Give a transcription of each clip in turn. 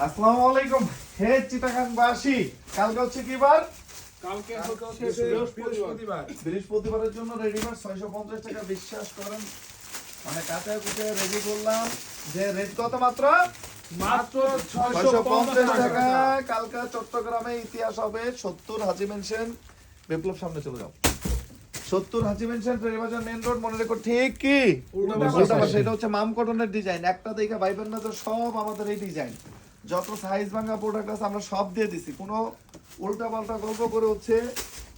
আসসালামু আলাইকুম। হে চিটাগাংবাসী কালকে হচ্ছে কি বার? কালকে হচ্ছে বৃহস্পতিবার। বৃহস্পতিবারের জন্য রেডিমেড ছয়শো পঞ্চাশ টাকা বিশ্বাস করেন। মানে কাঁচা কুচে রেডি করলাম। যে রেট কত মাত্র? মাত্র ছয়শো পঞ্চাশ টাকা। টাকা কালকা চট্টগ্রামে ইতিহাস হবে সত্তর হাজি মেনশন বিপ্লব সামনে চলে যাও। সত্তর Haji mansion Teribazar main road মনে রেখো ঠিক কি? উল্টা। পাশে। এটা হচ্ছে মাম কটনের ডিজাইন একটা দেখে ভাইবেন না তো সব আমাদের এই ডিজাইন যত সাইজ ভাঙা প্রোডাক্ট আছে আমরা সব দিয়ে দিছি। কোনো উল্টা পাল্টা গল্প করে হচ্ছে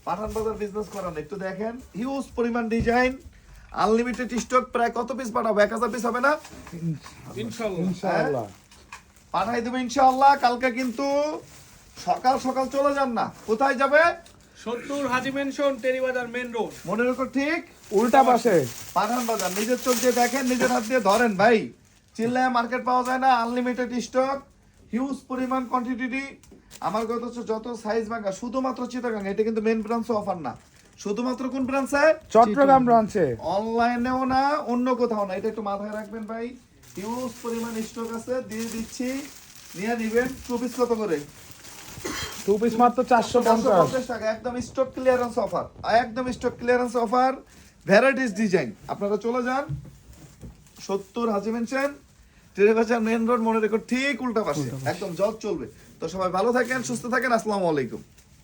পাঠান বাজার বিজনেস করা একটু দেখেন হিউজ পরিমাণ ডিজাইন আনলিমিটেড স্টক প্রায় কত পিস পাঠাবো? এক হাজার পিস হবে না? ইনশাল্লাহ ইনশাআল্লাহ। পাঠাই দেবো ইনশাআল্লাহ। কালকে কিন্তু সকাল সকাল চলে যান না। কোথায় যাবে? সত্তর Haji mansion Teribazar main road মনে রেখো ঠিক? উল্টা পাশে। পাঠান বাজার। নিজের চোখ দিয়ে দেখেন নিজের হাত দিয়ে ধরেন ভাই। চিল্লায় মার্কেট পাওয়া যায় না আনলিমিটেড স্টক হিউজ পরিমাণ কোয়ান্টিটি আমার কথা হচ্ছে যত সাইজ ভাঙা শুধুমাত্র চিটাগাং এটা কিন্তু মেন ব্রাঞ্চে অফার না। শুধুমাত্র কোন ব্রাঞ্চে চট্টগ্রাম ব্রাঞ্চে অনলাইনেও না অন্য কোথাও না। এটা একটু মাথায় রাখবেন ভাই। হিউজ পরিমাণ স্টক আছে দিয়ে দিচ্ছি। নিয়ে নিবেন টু পিস কত করে? টু পিস মাত্র চারশো পঞ্চাশ 450 টাকা একদম স্টক ক্লিয়ারেন্স অফার একদম stock clearance offer varieties design আপনারা চলে যান সত্তর Haji mansion Teribazar main road মনে রেখো ঠিক উল্টা পাশে। একদম জল চলবে। তো সবাই ভালো থাকেন সুস্থ থাকেন আসসালামু আলাইকুম।